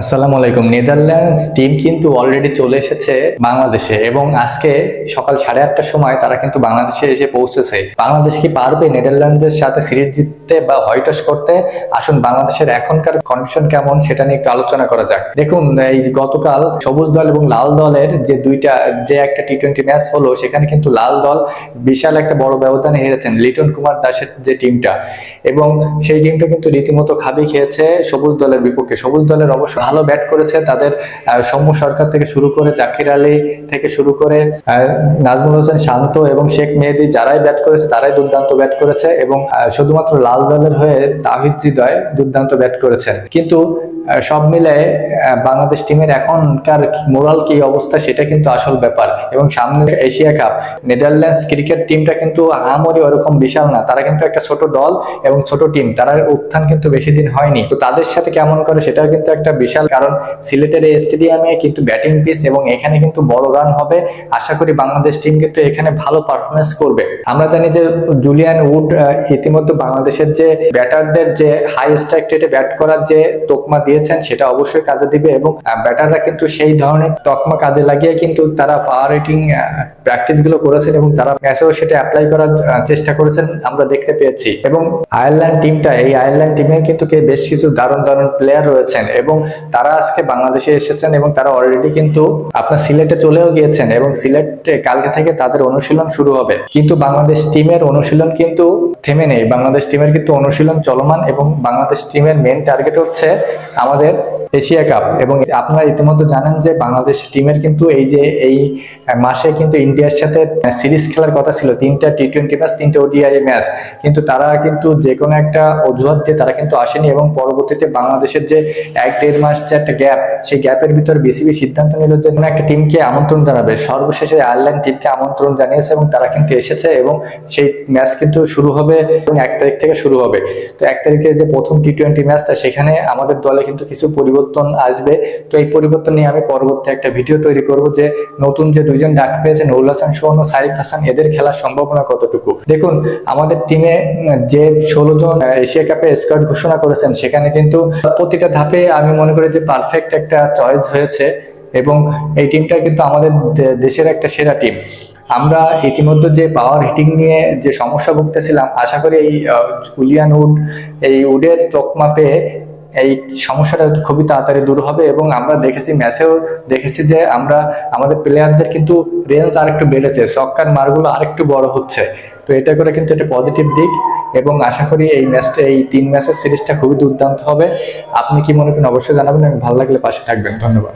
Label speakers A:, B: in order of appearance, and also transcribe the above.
A: আসসালামু আলাইকুম। Netherlands team কিন্তু অলরেডি চলে এসেছে বাংলাদেশে এবং আজকে সকাল সাড়ে আটটার সময় তারা কিন্তু বাংলাদেশে এসে পৌঁছেছে। বাংলাদেশ কি পারবে নেদারল্যান্ডসের সাথে সিরিজ জিততে বা হোয়াইটস করতে? আসুন, বাংলাদেশের এখনকার কন্ডিশন কেমন সেটা নিয়ে একটু আলোচনা করা যাক। দেখুন, এই গতকাল সবুজ দল এবং লাল দলের যে দুইটা, যে একটা টি টোয়েন্টি ম্যাচ হলো, সেখানে কিন্তু লাল দল বিশাল একটা বড় ব্যবধানে হেরেছেন লিটন কুমার দাসের যে টিমটা। এবং সেই টিমটা কিন্তু রীতিমতো খাবি খেয়েছে সবুজ দলের বিপক্ষে। সবুজ দলের অবশ্য ভালো ব্যাট করেছে, তাদের সৌম্য সরকার থেকে শুরু করে জাকির আলী থেকে শুরু করে নাজমুল হোসেন শান্ত এবং শেখ মেহেদি যারাই ব্যাট করেছে, তারাই দুর্দান্ত ব্যাট করেছে এবং শুধুমাত্র লাল দলের হয়ে তাহিদ হৃদয় দুর্দান্ত ব্যাট করেছেন। কিন্তু সব মিলে বাংলাদেশ টিমের এখনকার মোরাল কি অবস্থা সেটা কিন্তু আসল ব্যাপার। এবং সামনে এশিয়া কাপ, নেদারল্যান্ডস ক্রিকেট টিমটা কিন্তু আহামরি ওরকম বিশাল না। তারা কিন্তু একটা ছোট দল এবং ছোট টিম তারা উত্থান কিন্তু বেশি দিন হয়নি। তো তাদের সাথে কেমন করে সেটাও কিন্তু একটা বিশাল কারণ। সিলেটের এই স্টেডিয়ামে কিন্তু ব্যাটিং পিস এবং এখানে কিন্তু বড় রান হবে। আশা করি বাংলাদেশ টিম কিন্তু এখানে ভালো পারফরমেন্স করবে। আমরা জানি যে জুলিয়ান উড ইতিমধ্যে বাংলাদেশের যে ব্যাটারদের যে হাই স্ট্রাইক রেটে ব্যাট করার যে তকমা দিয়েছেন, সেটা অবশ্যই কাজে দিবে এবং ব্যাটাররা কিন্তু সেই ধরনের তকমা কাজে লাগিয়ে কিন্তু তারা পাওয়ার রেটিং প্র্যাকটিসগুলো করেছেন এবং তারা ম্যাচেও সেটা অ্যাপ্লাই করার চেষ্টা করেছেন, আমরা দেখতে পেয়েছি। এবং আয়ারল্যান্ড টিমটা এই আয়ারল্যান্ড টিমে কিন্তু বেশ কিছু দারুণ দারুণ প্লেয়ার রয়েছেন এবং তারা আজকে বাংলাদেশে এসেছেন এবং তারা অলরেডি কিন্তু আপনার সিলেটে চলেও গিয়েছেন এবং সিলেটে কালকে থেকে তাদের অনুশীলন শুরু হবে। কিন্তু বাংলাদেশ টিমের অনুশীলন কিন্তু থেমে নেই। বাংলাদেশ টিমের কিন্তু অনুশীলন চলমান এবং বাংলাদেশ টিমের মেন টার্গেট হচ্ছে আমাদের এশিয়া কাপ এবং আপনারা ইতিমধ্যে জানেন যে বাংলাদেশ টিমের কিন্তু এই যে এই মাসে কিন্তু ইন্ডিয়ার সাথে সিরিজ খেলার কথা ছিল, তিনটা টি টোয়েন্টি ম্যাচ তিনটা ওডিআই ম্যাচ কিন্তু তারা কিন্তু যে কোনো একটা অজুহাত দিয়ে তারা কিন্তু আসেনি এবং পরবর্তীতে বাংলাদেশের যে এক দেড় মাস যে একটা গ্যাপ সেই গ্যাপের ভিতর বিসিবি সিদ্ধান্ত নিল যে কোনো একটা টিমকে আমন্ত্রণ জানাবে। সর্বশেষে আয়ারল্যান্ড টিমকে আমন্ত্রণ জানিয়েছে এবং তারা কিন্তু এসেছে এবং সেই ম্যাচ কিন্তু শুরু হবে এবং এক তারিখ থেকে শুরু হবে। তো এক তারিখে যে প্রথম টি টোয়েন্টি ম্যাচটা সেখানে আমাদের দলে কিন্তু কিছু পরিবর্তন আসবে। তো এই পরিবর্তন নিয়ে আমি পরবর্তী একটা ভিডিও তৈরি করব যে নতুন যে দুইজন ডাক পেয়েছে নুরুল হাসান সোহন ও সাইফ হাসান এদের খেলার সম্ভাবনা কতটুকু? দেখুন আমাদের টিমে যে ষোলো জন এশিয়া কাপে স্কোয়াড ঘোষণা করেছেন সেখানে কিন্তু প্রতিটা ধাপে আমি মনে করি যে পারফেক্ট একটা চয়েস হয়েছে এবং এই টিমটা কিন্তু আমাদের দেশের একটা সেরা টিম আমরা ইতিমধ্যে যে পাওয়ার হিটিং নিয়ে যে সমস্যা ভুগতেছিলাম আশা করি এই আহ, জুলিয়ান উড এই উডের তকমা পেয়ে এই সমস্যাটা খুবই তাড়াতাড়ি দূর হবে এবং আমরা দেখেছি ম্যাচেও দেখেছি যে আমরা, আমাদের প্লেয়ারদের কিন্তু রেঞ্জ আরেকটু বেড়েছে সক্কার মারগুলো আরেকটু বড় হচ্ছে। তো এটা করে কিন্তু এটা পজিটিভ দিক এবং আশা করি এই ম্যাচটা, এই তিন ম্যাচের সিরিজটা খুবই দুর্দান্ত হবে। আপনি কি মনে করেন অবশ্যই জানাবেন এবং ভালো লাগলে পাশে থাকবেন। ধন্যবাদ।